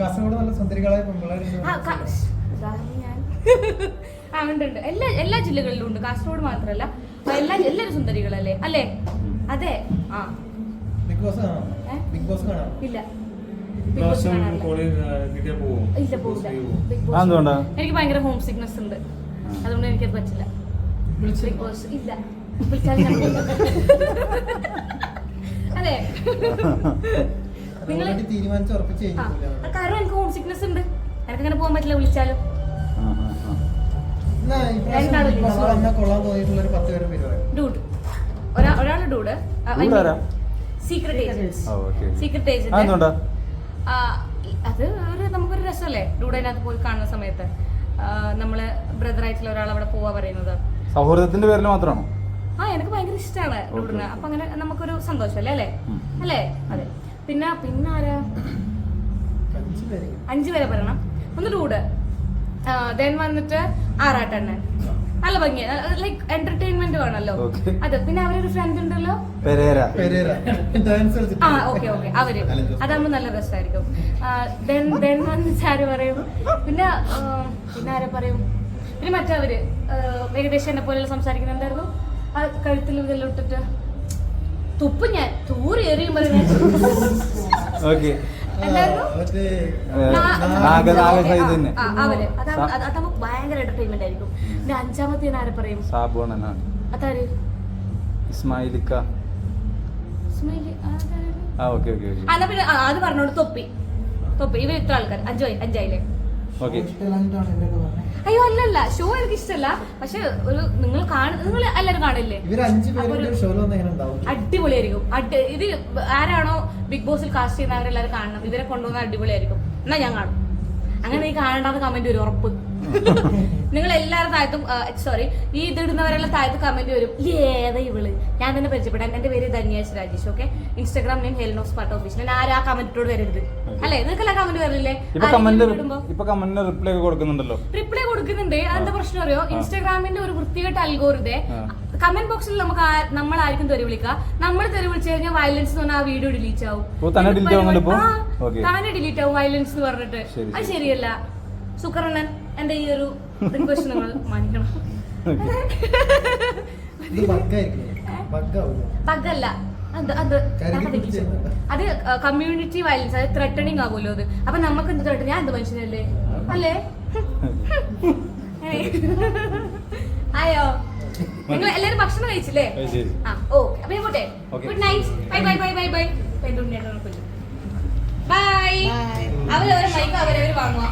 കാസർഗോഡ് നല്ല സുന്ദരികളായ ആ, ഉണ്ട് ഉണ്ട്. എല്ലാ എല്ലാ ജില്ലകളിലും ഉണ്ട്. കാസർഗോഡ് മാത്രമല്ല എല്ലാ എല്ലാവരും സുന്ദരികളല്ലേ? അല്ലേ? അതെ. ആ. ബിഗ് ബോസ് കാണാം. ബിഗ് ബോസ് കാണാം. ഇല്ല. ഇല്ല പോകില്ല ബിഗ് ബോസ് എനിക്ക് ഭയങ്കര ഹോം സിക്നസ് ഉണ്ട് അതുകൊണ്ട് എനിക്കത് പറ്റില്ല. ബിഗ് ബോസ് ഇല്ല. പോകില്ല. അതെ നിങ്ങൾ ഓൾറെഡി തീരുമാനിച്ച് ഉറപ്പിച്ച് ആ കഴിഞ്ഞിട്ടില്ല. കാരണം എനിക്ക് ഹോം സിക്നസ് ഉണ്ട്. എനിക്ക് അങ്ങനെ പോകാൻ പറ്റില്ല വിളിച്ചാലോ? ഒരാൾ dude. Secret agents okay. Secret agent അത് ഒരു നമുക്കൊരു രസമല്ലേ? ഡൂഡ് അതിനകത്ത് പോയി കാണുന്ന സമയത്ത്. നമ്മൾ ബ്രദർ ആയിട്ടുള്ള ഒരാൾ അവിടെ പോവാ പറയുന്നത്. സൗഹൃദത്തിന്റെ പേരിൽ മാത്രമാണോ? ആ എനിക്ക് ഭയങ്കര ഇഷ്ടമാണ് ഡൂഡിന്. അപ്പൊ അങ്ങനെ നമുക്കൊരു സന്തോഷമല്ലേ അല്ലേ. അല്ലേ? അതെ. പിന്നെ പിന്നെ ആരാ? അഞ്ച് പേര് പറയണം. ഒന്ന് കൂടെ. ദെൻ വന്നിട്ട് ആറാട്ടെണ്ണൻ. നല്ല ഭംഗി. ലൈക് എന്റർടൈൻമെന്റ് വേണല്ലോ. അത്. പിന്നെ അവരൊരു ഫ്രണ്ട് ഉണ്ടല്ലോ? ആ ഓക്കെ ഓക്കെ അവർ. അതാകുമ്പോ നല്ല രസമായിരിക്കും ദെൻ ദെൻ വന്നിട്ട് ആര് പറയും? പിന്നെ പിന്നെ ആരെ പറയും? പിന്നെ മറ്റവര് അവർ ഏകദേശം എന്നെ പോലെ സംസാരിക്കുന്നുണ്ടായിരുന്നു ആ കഴുത്തിൽ ഇതെല്ലാം ഇട്ടിട്ട് തുപ്പ് ഞാൻ തൂറി എറിയും ഓക്കെ. അവർ. അതാകുമ്പോ ഭയങ്കര എന്റർടൈൻമെന്റ് ആയിരിക്കും. പിന്നെ അഞ്ചാമത്തെ ഞാൻ ആരെ പറയും? സാബുണനാണ് അതാര്? ഇസ്മായിലിക്ക. അത് പറഞ്ഞോണ്ട് തൊപ്പി. തൊപ്പി ഇവർ ഇത്ര ആൾക്കാർ അഞ്ചോ അഞ്ചായില്ലേ? അയ്യോ അല്ലല്ല. ഷോ എനിക്ക് ഇഷ്ടമല്ല. പക്ഷെ ഒരു നിങ്ങൾ കാണ നിങ്ങൾ എല്ലാരും കാണില്ലേ? ഒരു ഒരു അടിപൊളിയായിരിക്കും. ഇത് ആരാണോ ബിഗ് ബോസിൽ കാസ്റ്റ് ചെയ്യുന്ന അവരെല്ലാരും കാണണം ഇവരെ കൊണ്ടുവന്ന അടിപൊളിയായിരിക്കും. എന്നാ ഞാൻ കാണും. അങ്ങനെ ഈ കാണേണ്ടാത്ത കമന്റ് വരും ഉറപ്പ്. നിങ്ങൾ എല്ലാവരും താഴത്തും സോറി ഈ ഇതിടുന്നവരെല്ലാം താഴത്ത് കമന്റ് വരും. ഏതാ ഇവൾ? ഞാൻ തന്നെ പരിചയപ്പെടാൻ എന്റെ പേര് Dhanyash Rajesh okay Instagram name ഹെൽനോസ് പാർട്ട് ഓഫീസ് ഞാൻ ആരും ആ കമന്റിനോട് വരരുത്. അല്ലേ? നിങ്ങൾക്കെല്ലാം കമന്റ് വരില്ലേ? റിപ്ലൈ കൊടുക്കുന്നുണ്ടല്ലോ. റിപ്ലൈ കൊടുക്കുന്നുണ്ട്. അതെന്താ പ്രശ്നം അറിയോ? ഇൻസ്റ്റാഗ്രാമിന്റെ ഒരു വൃത്തികെട്ട അൽഗോറിതെ. കമന്റ് ബോക്സിൽ നമുക്ക് നമ്മൾ ആർക്കും തെറി വിളിക്കാം. നമ്മൾ തെറി വിളിച്ചു കഴിഞ്ഞാൽ വയലൻസ് എന്ന് പറഞ്ഞാൽ ആ വീഡിയോ ഡിലീറ്റ് ആവും. താനെ ഡിലീറ്റ് ആവും വയലൻസ് എന്ന് പറഞ്ഞിട്ട്. അത് ശരിയല്ല. സുക്കരണൻ എന്റെ ഈ ഒരു റിക്വസ്റ്റ് നിങ്ങൾ മാനിക്കണം. പകല്ല അത് അത് കമ്മ്യൂണിറ്റി വയലൻസ് അത് ത്രെട്ടണിങ് ആകുമല്ലോ അത്. അപ്പൊ നമുക്ക് എന്ത് ത്രെട്ടൺ ഞാൻ എന്ത് മനുഷ്യനല്ലേ? അല്ലേ? ആയോ? നിങ്ങൾ എല്ലാരും ഭക്ഷണം കഴിച്ചില്ലേ? ആ ഓക്കെ അപ്പൊ പോട്ടെ. Good night bye bye bye bye bye bye bye അവരവരെ മൈക്ക് അവരവര് വാങ്ങുക.